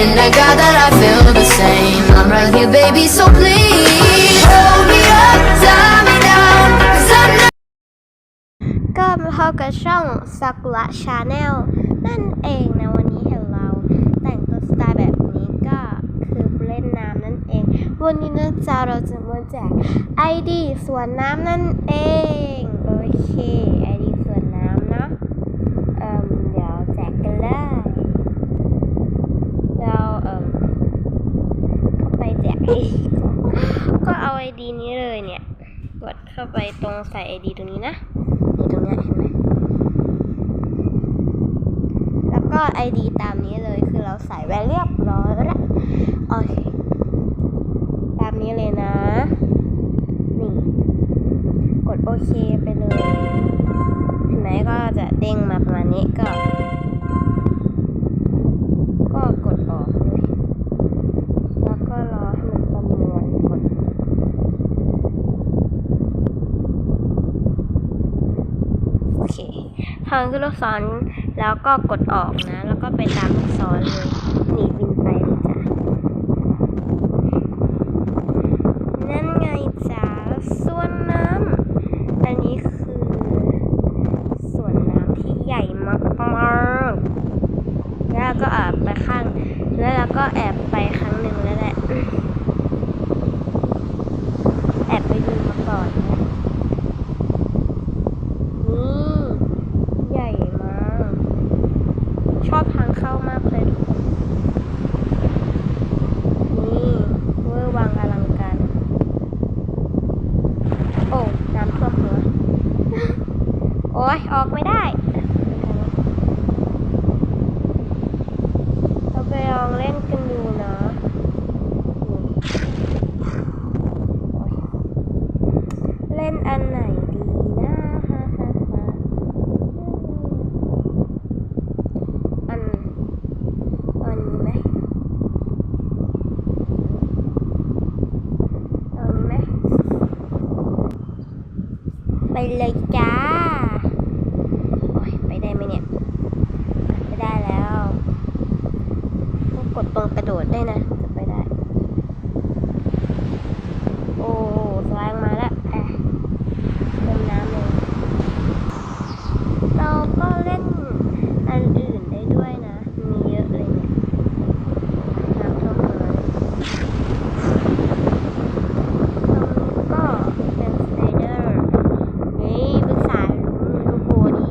And I got that I feel the same. I'm right here, baby, so please hold me up, tie me down. Cause I know. ก็มาพบกับช่องสักุระชาแนลนั่นเองนะวันนี้เห็นเรา แต่งตัวสไตล์แบบนี้ก็คือเล่นน้ำนั่นเอง วันนี้นะจ๊ะเราจะมาแจก ID สวนน้ำนั่นเอง โอเค ID สวนน้ำเนาะเอ่มเดี๋ยวแจกกันเลยเราเอ่มเข้าไปแจก ID ก็เอาไอดีนี้เลยเนี่ย กดเข้าไปตรงใส่ไอดีตรงนี้นะนี่ตรงนี้เห็นไหมแล้วก็ไอดีตามนี้เลยคือเราใส่ไว้เรียบร้อยแล้วโอเค ตามนี้เลยนะ ทางขึ้นลูกศรแล้วก็กดออกนะ แล้วก็ไปตามลูกศรเลยหนีบินไปเลยจ้ะนั่นไงจ้าส่วนน้ำอันนี้คือส่วนน้ำที่ใหญ่มากๆแล้วก็แอบไปข้าง แล้วเราก็แอบไปครั้งหนึ่งแล้วแหละ แอบไปดูมาก่อนนะ นี่ใหญ่มาก ชอบทางเข้ามากเลยทุกคนนี่เวอร์วังอลังการ โอ้น้ำท่วมหัว โอ้ยออกไม่ได้เราไปลองเล่นกันดูนะนี่โอ๊ยเล่นอันไหนดีนะฮะฮะฮะอันอันนี้ไหมเอานี้ไหม ไปเลยจ้า โอ้ยไปได้ไหมเนี่ย ไปได้แล้วต้องกดตรงกระโดดได้นะ จะไปได้ โอ้สไลด์มาแล้วอะเติมน้ำเลย เราก็เล่นอันอื่นได้ด้วยนะ มีเยอะเลยเนี่ยน้ำท่วมเลยตรงนี้ก็เป็นสไลเดอร์นี่เป็นสายลุงลูกโบดี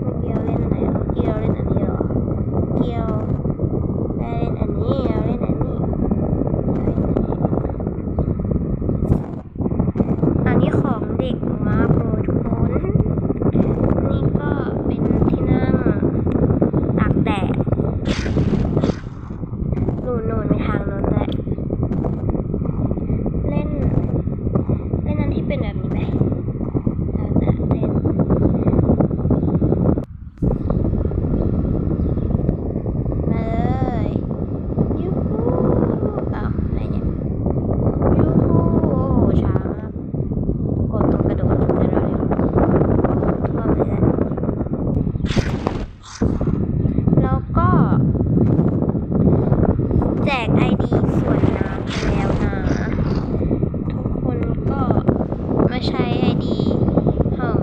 เมื่อกี้เราเล่นอะไรเมื่อกี้เราเล่นอันนี้เหรอเกี่ยวได้เล่นอันนี้เราเล่นอันนี้ อันนี้ของเด็กมาโปรทุกคน นี่ก็เป็นที่นั่งตากแดดนู่นนู่นไปทางโน้นแหละเล่น เล่นอันที่เป็นแบบนี้ไหมเราจะเล่น มาเลยยูฮูอ้าวอะไรเนี่ย ยูฮูโอ้ช้ามากกดตรงกระโดดตรงกระโดดเลยโอ้ท่วมเลยนะแล้วก็แจกไอดีส่วนน้ำไปแล้วนะ ทุกคนก็มาใช้ไอดีของ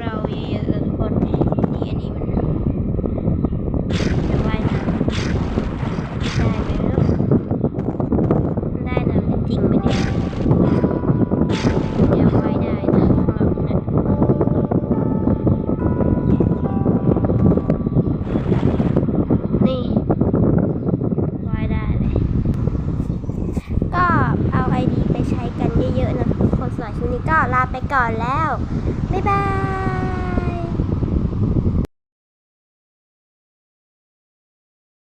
เราเยอะๆทุกคนนี่อันนี้มันจะว่ายน้ำได้ไหมลูก ได้นะจริงไหมเนี่ยยังไม่ได้นะแบบนั้นนี่ว่ายได้เลย ก็เอาไอดีไปใช้กันเยอะๆนะทุกคนสำหรับช่วง นี้ก็ลาไปก่อนแล้ว บ๊ายบาย